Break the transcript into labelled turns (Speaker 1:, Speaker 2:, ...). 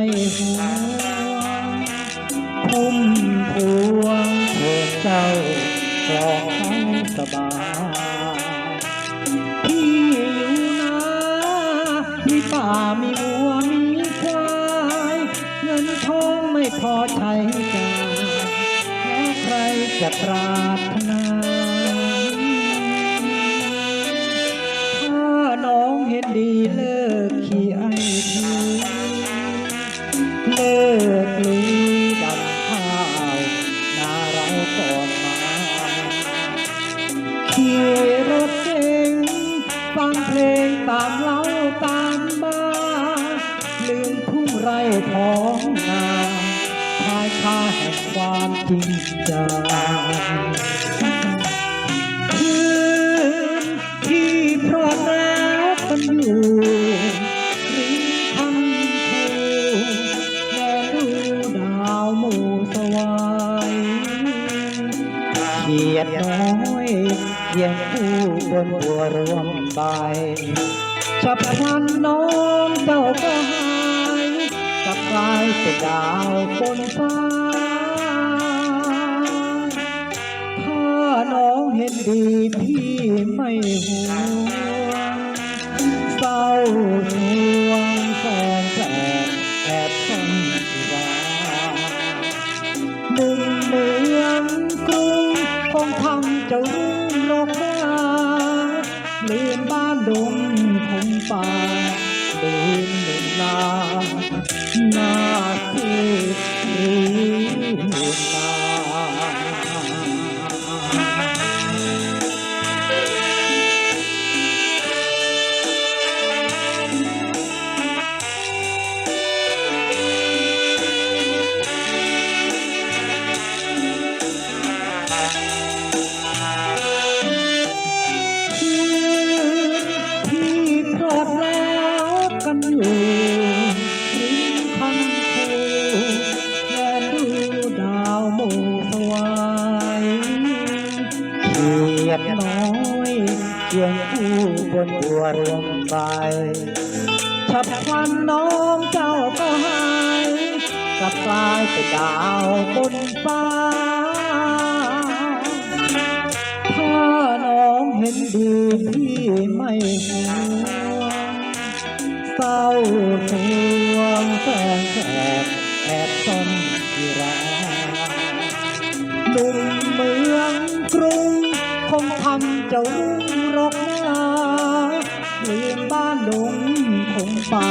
Speaker 1: ไม่หัวงพุ่มพวงเธอเจ้าปลองสบายพี่อยู่นามีป่ามีวัวมีควายเงินทองไม่พอใช้จ่ายแล้ใครจะปรารถนา ความจริงใจคืนที่พรอดรักกันอยู่ริมคันคูแม่ดูดาวหมู่สวายเขียดน้อยเพียงผู้บนบัวรวมใบฉับพลันน้องเจ้าก็หายกลับกลายเป็นดาวบนฟ้า ดีพี่ไม่ห่วงเศร้าสวงแฟนแสบแอบซ่อนที่าหนึ่งเมืองกรุงคงทำเจ้ารุ่งโลกนาลืมบ้านดงคงป่าลืมหนึ่งลาหน้าคือหรือลา คู่บนบัวรวมใบฉับพลันน้องเจ้าก็หายกลับกลายเป็นดาวบนฟ้า ถ้าน้องเห็นดีพี่ไม่ห่วงเศร้าทวงแฟนแสบแอบซ่อนที่ราหนุ่มมือ คงทำเจ้ารุ่งรกนาเลี่ยนบ้านดงคงป่า